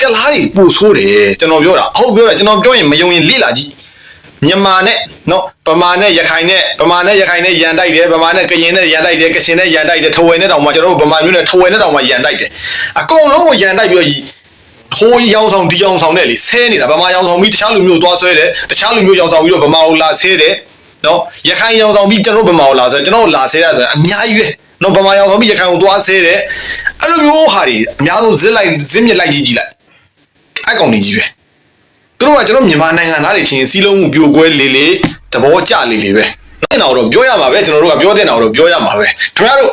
ကလားတွေပို့ဆိုးတယ်ကျွန်တော်ပြောတာအဟုတ်ပြောတာကျွန်တော်ပြောရင်မယုံရင်လေ့လာကြည့်မြန်မာနဲ့နော်ဗမာနဲ့ရခိုင်နဲ့ဗမာနဲ့ရခိုင်နဲ့ရန်တိုက်တယ်ဗမာနဲ့ကရင်နဲ့ရန်တိုက်တယ်ကချင်နဲ့ရန်တိုက်တယ်ထဝယ်နဲ့တောင်မှကျွန်တော်တို့ဗမာမျိုးနဲ့ထဝယ်နဲ့တောင်မှရန်တိုက်တယ်အကုန်လုံးကိုရန်တိုက်ပြီးတော့ဟိုးရောင်ဆောင်ဒီရောင်ဆောင်နဲ့လေဆဲနေတာဗမာရောင်ဆောင်ပြီးတခြားလူမျိုးသွားဆွဲတယ်တခြားလူမျိုးရောင်ဆောင်ပြီးတော့ဗမာကိုလာဆဲတယ်နော်ရခိုင်ရောင်ဆောင်ပြီးကျွန်တော်ဗမာကိုလာဆဲကျွန်တော်လာဆဲတာဆိုရင်အများကြီးပဲနော်ဗမာရောင်ဆောင်ပြီးရခိုင်ကိုသွားဆဲတယ်အဲ့လိုမျိုးဟာတွေအများဆုံးဇစ်လိုက်ဇစ်မြစ်လိုက်ကြည့်ကြည့်လိုက်အဲ့ကောင်တွေကြီးပဲသူတို့ကကျွန်တော်မြန်မာနိုင်ငံသားတွေချင်းစီးလုံးမှုပြိုကွဲလေလေသဘောကျလေလေပဲအဲ့တော့တော့ပြောရမှာပဲကျွန်တော်တို့ကပြောတဲ့အောင်တော့ပြောရမှာပဲခင်ဗျားတို့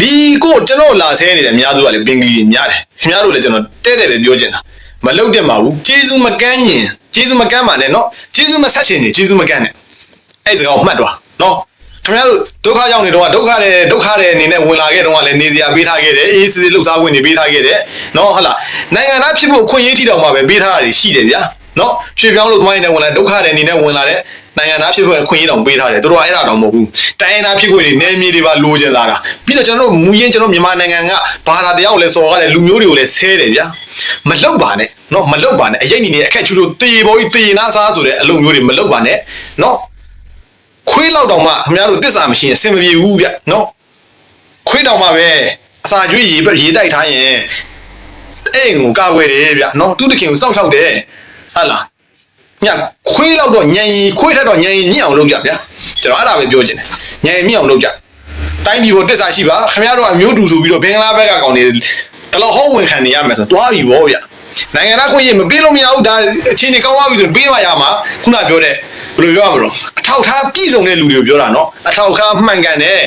ဒီကိုကျွန်တော်လာဆဲနေတယ်အများစုကလေပင်ကလေးတွေများတယ်ခင်ဗျားတို့လည်းကျွန်တော်တဲ့တဲ့လည်းပြောချင်တာမလုတ်တင်ပါဘူးကျေးဇူးမကမ်းရင်ကျေးဇူးမကမ်းပါနဲ့နော်ကျေးဇူးမဆက်ချင်ရင်ကျေးဇူးမကမ်းနဲ့အဲ့ဒီစကားကိုမှတ်သွားနော် ခင်ဗျားတို့ဒုက္ခရောက်နေတော့ဒုက္ခတဲ့ဒုက္ခတဲ့အနေနဲ့ဝင်လာခဲ့တော့ကလည်းနေစရာပေးထားခဲ့တယ်အေးစစ်စစ်လှုပ်ရှားဝင်နေပေးထားခဲ့တယ်နော်ဟုတ်လားနိုင်ငံသားဖြစ်ဖို့အခွင့်အရေးထိတောင်မှပဲပေးထားတာရှိတယ်ဗျာနော်ရွှေပြောင်းလို့သွားရင်လည်းဝင်လာဒုက္ခတဲ့အနေနဲ့ဝင်လာတဲ့နိုင်ငံသားဖြစ်ဖို့အခွင့်အရေးတောင်ပေးထားတယ်သူတို့ကအဲ့ဒါတော့မဟုတ်ဘူးတိုင်းရင်းသားဖြစ်ခွင့်တွေနယ်မြေတွေပါလိုချင်လာတာပြီးတော့ကျွန်တော်တို့မူရင်းကျွန်တော်မြန်မာနိုင်ငံကဘာသာတရားကိုလည်းစော်ရတယ်လူမျိုးတွေကိုလည်းဆဲတယ်ဗျာမလောက်ပါနဲ့နော်မလောက်ပါနဲ့အရင်နေနေအခက်ချူလို့တေပေါ်ကြီးတေနာစားဆိုတဲ့အလုပ်မျိုးတွေမလောက်ပါနဲ့နော် ခွေးလောက်တောင်မှခင်ဗျားတို့တစ္ဆာမရှိရင်အဆင်မပြေဘူးဗျနော်ခွေးတောင်မှပဲအစာကျွေးရေရေတိုက်ထားရင်အဲ့ငကိုကာကွယ်တယ်ဗျနော်သူတခင်ကိုစောင့်ရှောက်တယ်ဟာလားညခွေးလောက်တော့ညံရင်ခွေးထက်တော့ညံရင်ညံ့အောင်လုပ်ကြဗျကျွန်တော်အဲ့ဒါပဲပြောချင်တယ်ညံရင်မြင့်အောင်လုပ်ကြတိုင်းပြည်ပေါ်တစ္ဆာရှိပါခင်ဗျားတို့ကမျိုးတူဆိုပြီးတော့ဘင်္ဂလားဘက်ကကောင်တွေတလောဟောဝင်ခံနေရမယ်ဆိုတော့တွားပြီဗောဗျနိုင်ငံသားခွင့်ရမပေးလို့မရဘူးဒါအချင်းနေကောင်းသွားပြီဆိုရင်ပေးမှရမှာခုနပြောတဲ့ ဘယ်လိုပြောရမလို့အထောက်ထားပြည့်စုံတဲ့လူတွေကိုပြောတာနော်အထောက်ထားမှန်ကန်တဲ့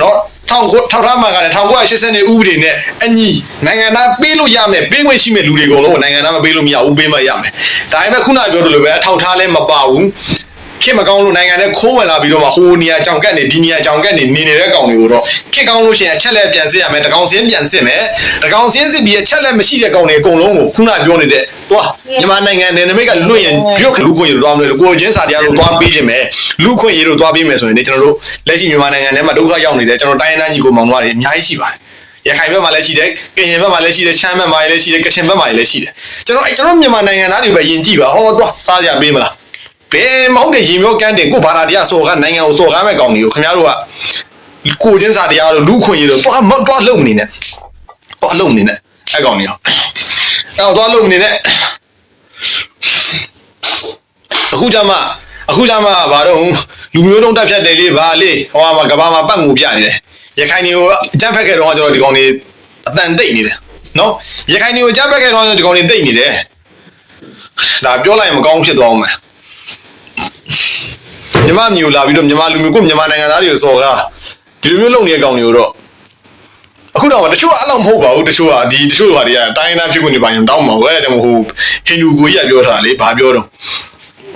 နော်ထောင်ကိုထောက်ထားမှန်ကန်တဲ့1980နေဥပဒေနဲ့အညီနိုင်ငံသားပေးလို့ရမယ်ပေးခွင့်ရှိမဲ့လူတွေအကုန်လုံးကိုနိုင်ငံသားမပေးလို့မရဘူးပေးမှရမယ်ဒါပေမဲ့ခုနပြောသလိုပဲအထောက်ထားလည်းမပါဘူး ခင်မကောင်းလို့နိုင်ငံနဲ့ခိုးဝင်လာပြီးတော့မှဟိုနေရာကြောင်ကတ်နေဒီနေရာကြောင်ကတ်နေနေနေတဲ့ကောင်တွေကိုတော့ခင်ကောင်းလို့ရှိရင်အချက်လက်ပြန်စစ်ရမယ်တကောင်စင်းပြန်စစ်မယ်တကောင်စင်းစစ်ပြီးအချက်လက်မရှိတဲ့ကောင်တွေအကုန်လုံးကိုခုနပြောနေတဲ့သွားမြန်မာနိုင်ငံနယ်နိမိတ်ကလွတ်ရင်ပြုတ်ခလူခွင့်ရတော့မလို့ကိုချင်းစာတရားလို့သွားပေးခြင်းမယ်လူခွင့်ရလို့သွားပေးမယ်ဆိုရင်လေကျွန်တော်တို့လက်ရှိမြန်မာနိုင်ငံထဲမှာဒုက္ခရောက်နေတဲ့ကျွန်တော်တိုင်းရင်းသားညီကိုမောင်တို့တွေအများကြီးရှိပါတယ်ရခိုင်ဘက်မှာလည်းရှိတယ်ကရင်ဘက်မှာလည်းရှိတယ်ရှမ်းဘက်မှာလည်းရှိတယ်ကချင်ဘက်မှာလည်းရှိတယ်ကျွန်တော်အဲကျွန်တော်မြန်မာနိုင်ငံသားတွေပဲယဉ်ကြည့်ပါဟောတော့စားကြပေးမလား ဘယ်မဟုတ်တဲ့ရင်မျိုးကန်းတင်ကိုဘာသာတရားစော်ကနိုင်ငံကိုစော်ကားမဲ့ကောင်တွေကိုခင်ဗျားတို့ကကိုချင်းစာတရားလို့လူခွင့်ရလို့တွားမတွားလုံနေနဲ့တွားလုံနေနဲ့အဲကောင်တွေရောအဲတော့တွားလုံနေနဲ့အခုကြမှာအခုကြမှာဘာတော့လူမျိုးတုံးတက်ဖြတ်တယ်လေးဗာလေးဟောမှာကဘာမှာပတ်ငူပြနေတယ်ရခိုင်တွေကိုအကြမ်းဖက်ခဲ့တော့ကျွန်တော်ဒီကောင်တွေအတန်တိတ်နေတယ်နော်ရခိုင်တွေကိုအကြမ်းဖက်ခဲ့တော့ဒီကောင်တွေတိတ်နေတယ်ဒါပြောလိုက်ရင်မကောင်းဖြစ်သွားအောင်မယ် မြန်မာမျိုးလာပြီးတော့မြန်မာလူမျိုးကိုမြန်မာနိုင်ငံသားတွေကိုစော်ကားဒီလိုမျိုးလုပ်နေတဲ့ကောင်တွေကိုတော့အခုတော့တချို့အဲ့လောက်မဟုတ်ပါဘူးတချို့ကဒီတချို့ဟာတွေကတိုင်းသားဖြစ်ခွင့်နေပါရင်တောင်းမှာပဲအဲဒါကြောင့်ဟိုဟိန္ဒူကိုကြီးကပြောထားတာလေဘာပြောတော့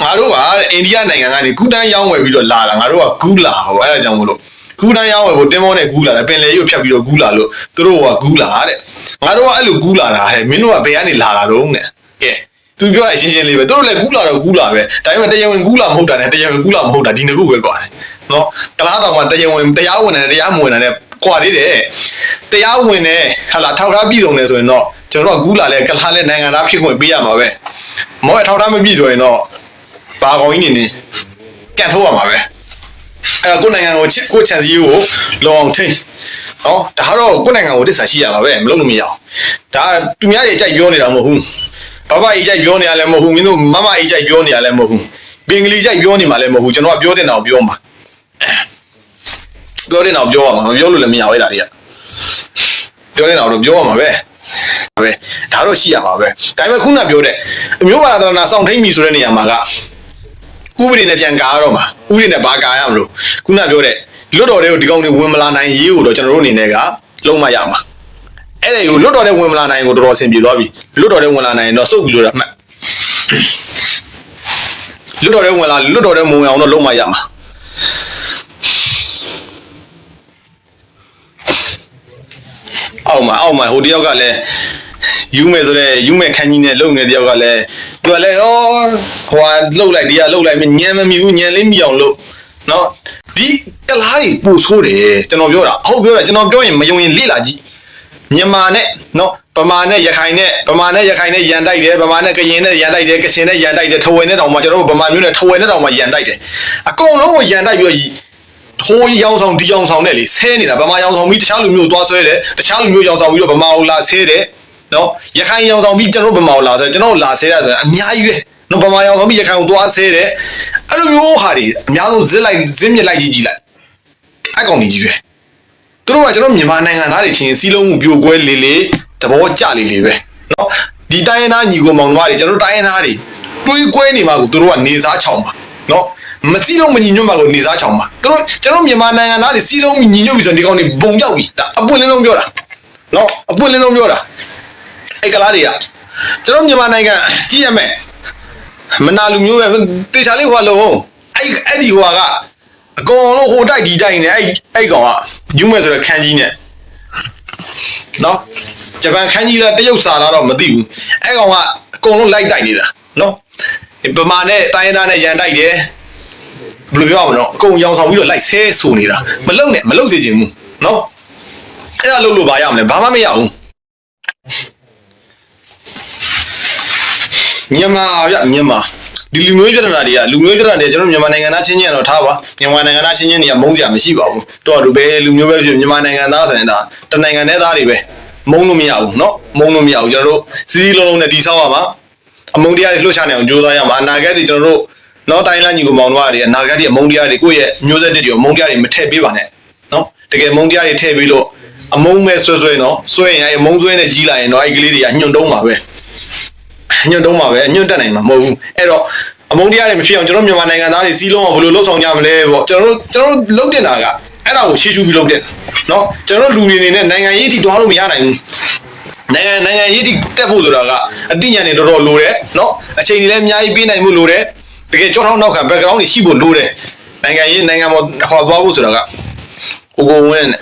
ငါတို့ကအိန္ဒိယနိုင်ငံကနေကူတန်းရောင်းဝယ်ပြီးတော့လာတာငါတို့ကကူးလာဟောအဲဒါကြောင့်မလို့ကူတန်းရောင်းဝယ်ဖို့တင်းမောနဲ့ကူးလာတယ်ပင်လေကြီးကိုဖြတ်ပြီးတော့ကူးလာလို့သူတို့ကကူးလာတဲ့ငါတို့ကအဲ့လိုကူးလာတာဟဲ့မင်းတို့ကဘယ်ကနေလာတာတော့နဲ့ကဲ သူပြောရရှင်းရှင်းလေးပဲသူတို့လည်းကူးလာတော့ကူးလာပဲဒါပေမဲ့တရားဝင်ကူးလာမဟုတ်တာနဲ့တရားဝင်ကူးလာမဟုတ်တာဒီနှစ်ခုပဲကွာနော်ကလားတော်မှာတရားဝင်တရားဝင်တယ်တရားမဝင်တယ်ကွာသေးတယ်တရားဝင်တယ်ဟာလာထောက်ထားပြည်စုံတယ်ဆိုရင်တော့ကျွန်တော်တို့ကကူးလာလဲကလားလဲနိုင်ငံသားဖြစ်ခွင့်ပေးရမှာပဲမောထောက်ထားမပြည်ဆိုရင်တော့ဘာကောင်ကြီးနေနေကန်ထုတ်ရမှာပဲအဲ့ကိုနိုင်ငံကိုချစ်ကိုချန်စီကိုလောအောင်ထိန်းဟောဒါကတော့ကိုနိုင်ငံကိုတစ္ဆာရှိရပါပဲမလုပ်လို့မရအောင်ဒါသူများတွေကြိုက်ပြောနေတာမဟုတ်ဘူး ဘဘကြီးကြိုက်ပြောနေရလဲမဟုတ်ဘူးမင်းတို့မမကြီးကြိုက်ပြောနေရလဲမဟုတ်ဘူးပင်ကလေးကြိုက်ပြောနေမှာလဲမဟုတ်ဘူးကျွန်တော်ကပြောတဲ့နောက်ပြောမှာပြောတဲ့နောက်ပြောရမှာမပြောလို့လည်းမရဘူးအဲ့ဒါတွေကပြောတဲ့နောက်တော့ပြောရမှာပဲပဲဒါတော့ရှိရမှာပဲဒါပေမဲ့ခုနပြောတဲ့အမျိုးဘာသာနာစောင့်ထိန်ပြီဆိုတဲ့နေရာမှာကဥပဒေနဲ့ပြန်ကားတော့မှာဥပဒေနဲ့ဘာကားရမလို့ခုနပြောတဲ့လွတ်တော်တွေကိုဒီကောင်တွေဝင်မလာနိုင်ရေးကိုတော့ကျွန်တော်တို့အနေနဲ့ကလုံးမရမှာ အဲ့ဒါကိုလွတ်တော်တဲ့ဝင်မလာနိုင်ကိုတော်တော်အဆင်ပြေသွားပြီလွတ်တော်တဲ့ဝင်လာနိုင်ရင်တော့စုပ်ပြီးလို့ရမှတ်လွတ်တော်တဲ့ဝင်လာလွတ်တော်တဲ့မဝင်အောင်တော့လုံးမရမှာအောက်မှာအောက်မှာဟိုတယောက်ကလည်းယူမယ်ဆိုတော့ယူမယ်ခန်းကြီးနဲ့လုံနေတယောက်ကလည်းသူကလည်းဩဟိုဟာလှုပ်လိုက်ဒီကလှုပ်လိုက်ညံမမြူညံလေးမြအောင်လို့နော်ဒီကလားတွေပို့ဆိုးတယ်ကျွန်တော်ပြောတာအဟုတ်ပြောတာကျွန်တော်ပြောရင်မယုံရင်လေ့လာကြည့် မြန်မာနဲ့နော်ဗမာနဲ့ရခိုင်နဲ့ဗမာနဲ့ရခိုင်နဲ့ရန်တိုက်တယ်ဗမာနဲ့ကရင်နဲ့ရန်တိုက်တယ်ကချင်နဲ့ရန်တိုက်တယ်ထဝယ်နဲ့တောင်မှကျွန်တော်တို့ဗမာမျိုးနဲ့ထဝယ်နဲ့တောင်မှရန်တိုက်တယ်အကုန်လုံးကိုရန်တိုက်ပြီးတော့ထိုးရောင်ဆောင်ဒီရောင်ဆောင်နဲ့လေဆဲနေတာဗမာရောင်ဆောင်ပြီးတခြားလူမျိုးသွားဆွဲတယ်တခြားလူမျိုးရောင်ဆောင်ပြီးတော့ဗမာကိုလာဆဲတယ်နော်ရခိုင်ရောင်ဆောင်ပြီးကျွန်တော်တို့ဗမာကိုလာဆဲကျွန်တော်တို့လာဆဲတာဆိုရင်အများကြီးပဲနော်ဗမာရောင်ဆောင်ပြီးရခိုင်ကိုသွားဆဲတယ်အဲ့လိုမျိုးဟာတွေအများဆုံးဇစ်လိုက်ဇစ်မြစ်လိုက်ကြီးကြီးလိုက်အကောင်ကြီးကြီးပဲ သူတို့ကကျွန်တော်မြန်မာနိုင်ငံသားတွေချင်းစီးလုံးမှုပြိုကွဲလေလေသဘောကျလေလေပဲเนาะဒီတိုင်းရင်းသားညီကိုမောင်နှမတွေကျွန်တော်တို့တိုင်းရင်းသားတွေတွေးကွဲနေမှာကိုသူတို့ကနေစားချောင်ပါเนาะမစီးလုံးမညီညွတ်မှာကိုနေစားချောင်ပါသူတို့ကျွန်တော်မြန်မာနိုင်ငံသားတွေစီးလုံးညီညွတ်ပြီဆိုရင်ဒီကောင်တွေဘုံရောက်ပြီဒါအပွင့်လင်းဆုံးပြောတာเนาะအပွင့်လင်းဆုံးပြောတာအဲ့ကလားတွေကကျွန်တော်မြန်မာနိုင်ငံကြည့်ရမယ်မနာလူမျိုးပဲတေချာလေးဟွာလုံးအဲ့အဲ့ဒီဟွာက အကုန်လုံးဟိုတိုက်ဒီတိုက်နေအဲ့အဲ့ကောင်ကယူမဲ့ဆိုတဲ့ခန်းကြီးနဲ့နော်ဂျပန်ခန်းကြီးလားတရုတ်စာလားတော့မသိဘူးအဲ့ကောင်ကအကုန်လုံးလိုက်တိုက်နေတာနော်ပမာနဲ့တိုင်းရင်းသားနဲ့ရန်တိုက်တယ်ဘယ်လိုပြောရမလဲအကုန်ရောင်ဆောင်ပြီးတော့လိုက်ဆဲဆိုနေတာမလုံနဲ့မလုံစေချင်ဘူးနော်အဲ့ဒါလုံလို့ပါရမလဲဘာမှမရဘူးမြန်မာဗျမြန်မာ ဒီလူမျိုးပြဿနာတွေကလူမျိုးပြဿနာတွေကျွန်တော်မြန်မာနိုင်ငံသားချင်းချင်းတော့ထားပါမြန်မာနိုင်ငံသားချင်းချင်းတွေကမုန်းကြမရှိပါဘူးတော့သူပဲလူမျိုးပဲဖြစ်မြန်မာနိုင်ငံသားဆိုရင်ဒါတနိုင်ငံသားသားတွေပဲမုန်းလို့မရဘူးเนาะမုန်းလို့မရဘူးကျွန်တော်တို့စီးစီးလုံးလုံးနဲ့တီးဆောက်ရမှာအမုန်းတရားတွေလှုပ်ရှားနေအောင်ကြိုးစားရမှာအနာဂတ်တွေကျွန်တော်တို့เนาะတိုင်းလာညီကိုမောင်တို့တွေအနာဂတ်တွေအမုန်းတရားတွေကိုယ့်ရဲ့မျိုးဆက်တွေအမုန်းတရားတွေမထည့်ပေးပါနဲ့เนาะတကယ်မုန်းတရားတွေထည့်ပြီးတော့အမုန်းမဲ့ဆွဲဆွဲเนาะဆွဲရင်အဲမုန်းဆွဲနဲ့ကြီးလာရင်တော့အဲ့ကလေးတွေကညွန့်တုံးပါပဲ ညွတ်တုံးမှာပဲညွတ်တက်နိုင်မှာမဟုတ်ဘူးအဲ့တော့အမုန်းတရားတွေမဖြစ်အောင်ကျွန်တော်မြန်မာနိုင်ငံသားတွေစီးလုံးအောင်ဘယ်လိုလှုပ်ဆောင်ကြမလဲပေါ့ကျွန်တော်တို့ကျွန်တော်တို့လှုပ်တင်တာကအဲ့ဒါကိုရှေ့ရှုပြီးလှုပ်တင်เนาะကျွန်တော်တို့လူတွေအနေနဲ့နိုင်ငံရေးအထိတွားလို့မရနိုင်ဘူးနိုင်ငံနိုင်ငံရေးအထိတက်ဖို့ဆိုတာကအသိဉာဏ်တွေတော်တော်လိုတယ်เนาะအချိန်တွေလည်းအများကြီးပေးနိုင်မှုလိုတယ်တကယ်ကြောထောက်နောက်ခံ background တွေရှိဖို့လိုတယ်နိုင်ငံရေးနိုင်ငံပေါ်ဟောသွားဖို့ဆိုတာကကိုကိုဝင်းနဲ့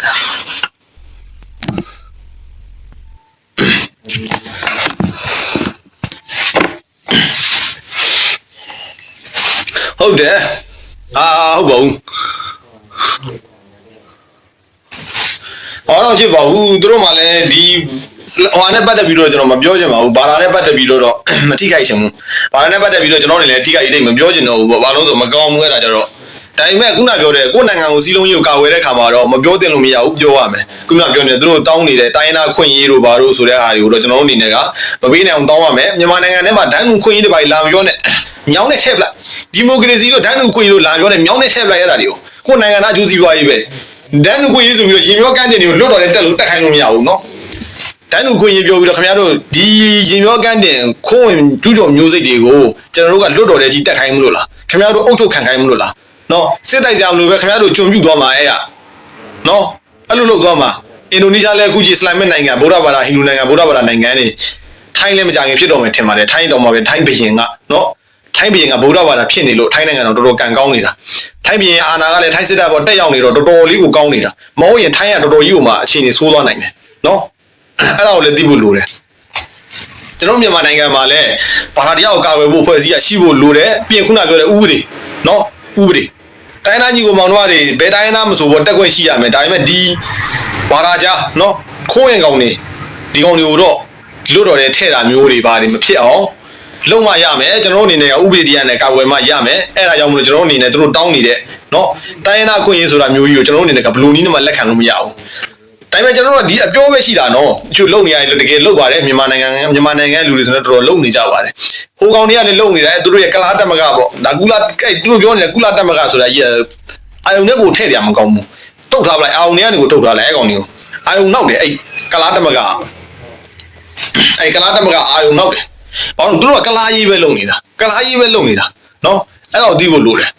ဟုတ်တယ်အာဟုတ်ပါဘူးဟောတော့ဖြစ်ပါဘူးသူတို့မှလည်းဒီဟိုနဲ့ပတ်သက်ပြီးတော့ကျွန်တော်မပြောချင်ပါဘူးဘာသာနဲ့ပတ်သက်ပြီးတော့မထိခိုက်ချင်ဘူးဘာသာနဲ့ပတ်သက်ပြီးတော့ကျွန်တော်နေလည်းထိခိုက်အိတ်မပြောချင်တော့ဘူးပေါ့ဘာလို့ဆိုမကောင်းဘူးအဲ့ဒါကြတော့ ဒါပေမဲ့ခုနပြောတဲ့ကိုယ်နိုင်ငံကိုစီးလုံးကြီးကိုကာဝယ်တဲ့ခါမှာတော့မပြောတင်လို့မရဘူးပြောရမယ်ခုနပြောနေသူတို့တောင်းနေတဲ့တိုင်းနာခွင့်ရေးတို့ဘာလို့ဆိုတဲ့အားတွေကိုတော့ကျွန်တော်တို့အနေနဲ့ကမပေးနိုင်အောင်တောင်းရမယ်မြန်မာနိုင်ငံထဲမှာဒန်းကူခွင့်ရေးတွေပါလာမပြောနဲ့မြောင်းနဲ့ထည့်ပလိုက်ဒီမိုကရေစီတို့ဒန်းကူခွင့်ရေးတို့လာပြောနဲ့မြောင်းနဲ့ထည့်ပလိုက်ရတာတွေကိုကိုယ်နိုင်ငံသားကျူးစီပွားရေးပဲဒန်းကူခွင့်ရေးဆိုပြီးတော့ရင်ရောကန်းတင်တွေကိုလွတ်တော်နဲ့တက်လို့တက်ခိုင်းလို့မရဘူးနော်တန်းလူခွင့်ရေးပြောပြီးတော့ခင်ဗျားတို့ဒီရင်ရောကန်းတင်ခိုးဝင်ကျူးကျော်မျိုးစိတ်တွေကိုကျွန်တော်တို့ကလွတ်တော်တဲ့ကြီးတက်ခိုင်းမလို့လားခင်ဗျားတို့အုပ်ချုပ်ခံခိုင်းမလို့လား နော်စစ်တိုက်ကြမလို့ပဲခင်ဗျားတို့ကြုံပြူသွားမှာအဲ့ရနော်အဲ့လိုလုပ်သွားမှာအင်ဒိုနီးရှားလည်းအခုကြီးအစ္စလာမစ်နိုင်ငံဗုဒ္ဓဘာသာဟိန္ဒူနိုင်ငံဗုဒ္ဓဘာသာနိုင်ငံတွေထိုင်းလည်းမကြခင်ဖြစ်တော့မယ်ထင်ပါတယ်ထိုင်းတော့မှာပဲထိုင်းဘုရင်ကနော်ထိုင်းဘုရင်ကဗုဒ္ဓဘာသာဖြစ်နေလို့ထိုင်းနိုင်ငံတော်တော်တော်ကန်ကောင်းနေတာထိုင်းဘုရင်အာဏာကလည်းထိုင်းစစ်တပ်ပေါ်တက်ရောက်နေတော့တော်တော်လေးကိုကောင်းနေတာမဟုတ်ရင်ထိုင်းကတော်တော်ကြီးကိုမှအခြေအနေဆိုးသွားနိုင်တယ်နော်အဲ့ဒါကိုလည်းသိဖို့လိုတယ်ကျွန်တော်မြန်မာနိုင်ငံမှာလည်းဘာသာတရားကိုကာကွယ်ဖို့ဖွဲ့စည်းရရှိဖို့လိုတယ်ပြင်ခုနပြောတဲ့ဥပဒေနော်ဥပဒေ တိုင်းသားကြီးကိုမောင်နှမတွေဘယ်တိုင်းသားမဆိုဘောတက်ခွင့်ရှိရမယ်ဒါပေမဲ့ဒီဘာသာကြားနော်ခိုးရင်ကောင်နေဒီကောင်တွေကိုတော့လွတ်တော်တဲ့ထဲ့တာမျိုးတွေပါတယ်မဖြစ်အောင်လုံးမရမယ်ကျွန်တော်တို့အနေနဲ့ဥပဒေတရားနဲ့ကာကွယ်မှရမယ်အဲ့ဒါကြောင့်မလို့ကျွန်တော်တို့အနေနဲ့သူတို့တောင်းနေတဲ့နော်တိုင်းသားခွင့်ရေးဆိုတာမျိုးကြီးကိုကျွန်တော်တို့အနေနဲ့ကဘယ်လိုနည်းနဲ့မှလက်ခံလို့မရဘူး ဒါပေမဲ့ကျွန်တော်တို့ကဒီအပြောပဲရှိတာနော်အချို့လုံနေရတယ်လို့တကယ်လုံပါတယ်မြန်မာနိုင်ငံမြန်မာနိုင်ငံလူတွေဆိုတော့တော်တော်လုံနေကြပါတယ်ဟိုကောင်တွေကလည်းလုံနေတယ်သူတို့ရဲ့ကလားတက်မကပေါ့ဒါကုလားအဲ့သူတို့ပြောနေတဲ့ကုလားတက်မကဆိုတာကြီးအာယုံနဲ့ကိုထည့်တယ်မကောင်းဘူးတုတ်ထားပလိုက်အာယုံနဲ့ကနေကိုတုတ်ထားလိုက်အဲ့ကောင်တွေကိုအာယုံနောက်တယ်အဲ့ကလားတက်မကအဲ့ကလားတက်မကအာယုံနောက်တယ်ဘာလို့သူတို့ကကလားကြီးပဲလုံနေတာကလားကြီးပဲလုံနေတာနော်အဲ့တော့ဒီကိုလိုတယ်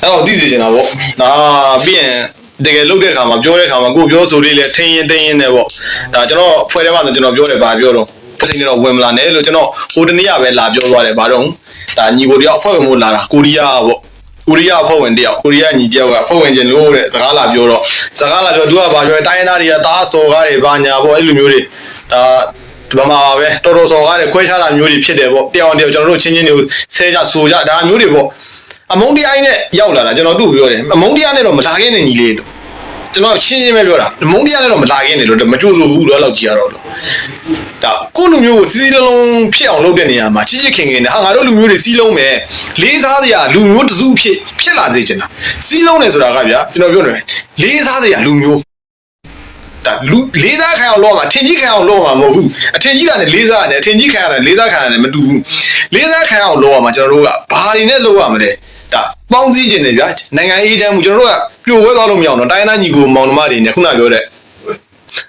အဲ့တော့သိစေချင်တာပေါ့ဒါပြီးရင် တကယ်လုတ်တဲ့အခါမှာပြောတဲ့အခါမှာကိုပြောဆိုလေးလဲထင်းရင်တင်းရင်နဲ့ပေါ့ဒါကျွန်တော်ဖွဲ့ထဲမှာဆိုကျွန်တော်ပြောတယ်ဗာပြောတော့စိတ်နဲ့တော့ဝင်မလာနဲ့လို့ကျွန်တော်ဟိုတနေ့ကပဲလာပြောသွားတယ်ဗာတော့ဒါညီကိုတယောက်အဖွဲ့ဝင်မို့လာတာကိုရီးယားပေါ့ကိုရီးယားအဖွဲ့ဝင်တယောက်ကိုရီးယားညီတယောက်ကအဖွဲ့ဝင်ချင်းလို့တဲ့စကားလာပြောတော့စကားလာပြောသူကဗာပြောတိုင်းရင်းသားတွေကတားစော်ကားတွေဗာညာပေါ့အဲ့လိုမျိုးတွေဒါဗမာပါပဲတော်တော်စော်ကားတွေခွဲခြားတာမျိုးတွေဖြစ်တယ်ပေါ့တယောက်တယောက်ကျွန်တော်တို့ချင်းချင်းတွေကိုဆဲကြဆိုကြဒါမျိုးတွေပေါ့အမုန်းတရားနဲ့ရောက်လာတာကျွန်တော်တို့ပြောတယ်အမုန်းတရားနဲ့တော့မလာခဲ့နဲ့ညီလေးလို့ ကျွန်တော်ချင်းချင်းပဲပြောတာမုန်းတရားလည်းတော့မလာခင်နေလို့မကြိုးဆိုဘူးတော့လောက်ကြည့်ရတော့လို့ဒါကိုလူမျိုးကိုစီးစီးလုံးလုံးဖြစ်အောင်လုပ်တဲ့နေရာမှာချစ်ချစ်ခင်ခင်နဲ့ဟာငါတို့လူမျိုးတွေစီးလုံးမယ်လေးစားစရာလူမျိုးတစုဖြစ်ဖြစ်လာစေချင်တာစီးလုံးတယ်ဆိုတာကဗျာကျွန်တော်ပြောနေလေးစားစရာလူမျိုးဒါလူလေးစားခံအောင်လုပ်မှာအထင်ကြီးခံအောင်လုပ်မှာမဟုတ်ဘူးအထင်ကြီးကလည်းလေးစားရတယ်အထင်ကြီးခံရတယ်လေးစားခံရတယ်မတူဘူးလေးစားခံအောင်လုပ်ရမှာကျွန်တော်တို့ကဘာတွေနဲ့လုပ်ရမလဲ ဒါပေါင်းစည်းခြင်းတွေဗျာနိုင်ငံအေးချမ်းမှုကျွန်တော်တို့ကပြိုဝဲသွားလို့မရအောင်တော့တိုင်းသားညီကိုမောင်နှမတွေနဲ့ခုနပြောတဲ့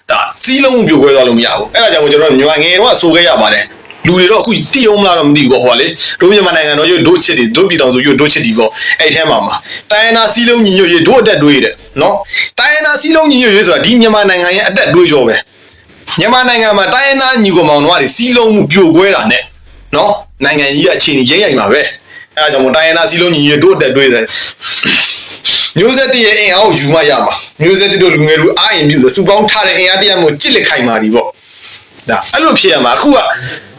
ဒါစီးလုံးပြိုဝဲသွားလို့မရဘူးအဲ့ဒါကြောင့်ကျွန်တော်တို့မြန်မာငယ်တော့ဆိုခဲ့ရပါတယ်လူတွေတော့အခုတီးအောင်မလားတော့မသိဘူးပေါ့ဟိုကလေတို့မြန်မာနိုင်ငံတော့ရွဒိုးချစ်တွေဒိုးပြည်တော်ဆိုရွဒိုးချစ်တွေပေါ့အဲ့ထဲမှာမှာတိုင်းနာစီးလုံးညီညွတ်ရေးဒိုးအတက်တွေးတယ်နော်တိုင်းနာစီးလုံးညီညွတ်ရေးဆိုတာဒီမြန်မာနိုင်ငံရဲ့အတက်တွေးကြောပဲမြန်မာနိုင်ငံမှာတိုင်းရင်းသားညီကောင်မောင်တို့ကစီးလုံးမှုပြိုကွဲတာနဲ့နော်နိုင်ငံကြီးကအခြေအနေရိမ့်ရိုင်ပါပဲ အဲဒါကြောင့်မို့တိုင်းရင်းသားစီးလုံးညီညွတ်တို့အတက်တွေးတယ်မျိုးဆက်တည်းရဲ့အင်အားကိုယူမရမှာမျိုးဆက်တည်းတို့လူငယ်တို့အားရင်ပြုလို့စူပေါင်းထားတဲ့အင်အားတရားမျိုးကြစ်လက်ခိုင်ပါဒီပေါ့ဒါအဲ့လိုဖြစ်ရမှာအခုက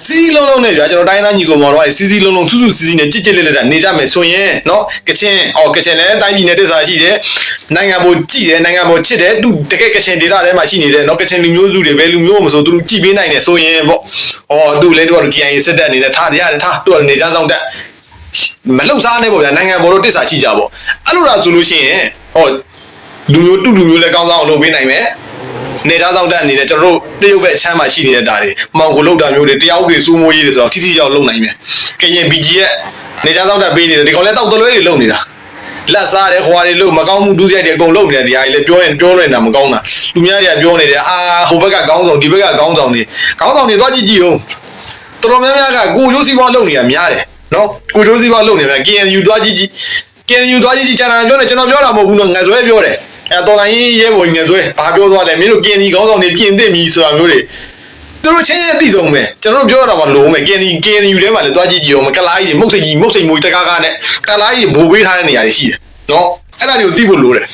စီးလုံးလုံးနဲ့ဗျာကျွန်တော်တိုင်းရင်းသားညီကောင်မောင်တို့ကစီးစီးလုံးလုံးစူးစူးစီးစီးနဲ့ကြစ်ကြစ်လက်လက်နေကြမယ်ဆိုရင်နော်ကချင်အော်ကချင်လည်းတိုင်းပြည်နဲ့တစ္ဆာရှိတယ်နိုင်ငံပေါ်ကြည်တယ်နိုင်ငံပေါ်ချစ်တယ်သူတကယ်ကချင်ဒေသထဲမှာရှိနေတယ်နော်ကချင်လူမျိုးစုတွေပဲလူမျိုးမဆိုသူတို့ကြည်ပေးနိုင်တယ်ဆိုရင်ပေါ့အော်သူလည်းတို့က KIA စစ်တပ်အနေနဲ့ထားရတယ်ထားသူကနေကြဆောင်တက် မလုံစားနဲ့ပေါ့ဗျာနိုင်ငံပေါ်တော့တစ္ဆာရှိကြပေါ့အဲ့လိုလားဆိုလို့ရှိရင်ဟောလူမျိုးတူလူမျိုးလည်းကောင်းဆောင်အောင်လုပ်ပေးနိုင်မယ်နေသားဆောင်တက်အနေနဲ့ကျွန်တော်တို့တရုတ်ဘက်အချမ်းမှာရှိနေတဲ့ဒါတွေမောင်ကိုလောက်တာမျိုးတွေတရားဥပဒေစိုးမိုးရေးတွေဆိုတော့ထိထိရောက်လုပ်နိုင်မယ်ကရင် BG ရဲ့နေသားဆောင်တက်ပေးနေတယ်ဒီကောင်လည်းတောက်တလွဲတွေလုပ်နေတာလက်စားတယ်ခွာတွေလို့မကောင်းမှုဒုစရိုက်တွေအကုန်လုပ်နေတယ်ဒီဟာကြီးလည်းပြောရင်ပြောနေတာမကောင်းတာလူများတွေကပြောနေတယ်အာဟိုဘက်ကကောင်းဆောင်ဒီဘက်ကကောင်းဆောင်တွေကောင်းဆောင်တွေတော့ကြည့်ကြည့်အောင်တော်တော်များများကကိုရိုးစီးပွားလုပ်နေတာများတယ် နော်ကိုရိုးစီးပွားလုပ်နေတယ် KNU တော့ကြည့်ကြည့် KNU တော့ကြည့်ကြည့်ကျွန်တော်ပြောနေကျွန်တော်ပြောတာမဟုတ်ဘူးနော်ငါဆွဲပြောတယ်အဲတော်လိုင်းရဲဘော်ငယ်ဆွဲဘာပြောသွားလဲမင်းတို့ KNU ကောင်းဆောင်တွေပြင်သင့်ပြီဆိုတာမျိုးတွေသူတို့ချင်းချင်းအသိဆုံးပဲကျွန်တော်တို့ပြောတာမှလုံးမယ် KNU KNU ထဲမှာလည်းသွားကြည့်ကြည့်အောင်မကလားကြီးတွေမုတ်စိတ်ကြီးမုတ်စိတ်မွေတကားကားနဲ့ကလားကြီးဘိုးပေးထားတဲ့နေရာတွေရှိတယ်နော်အဲ့ဒါတွေကိုသိဖို့လိုတယ်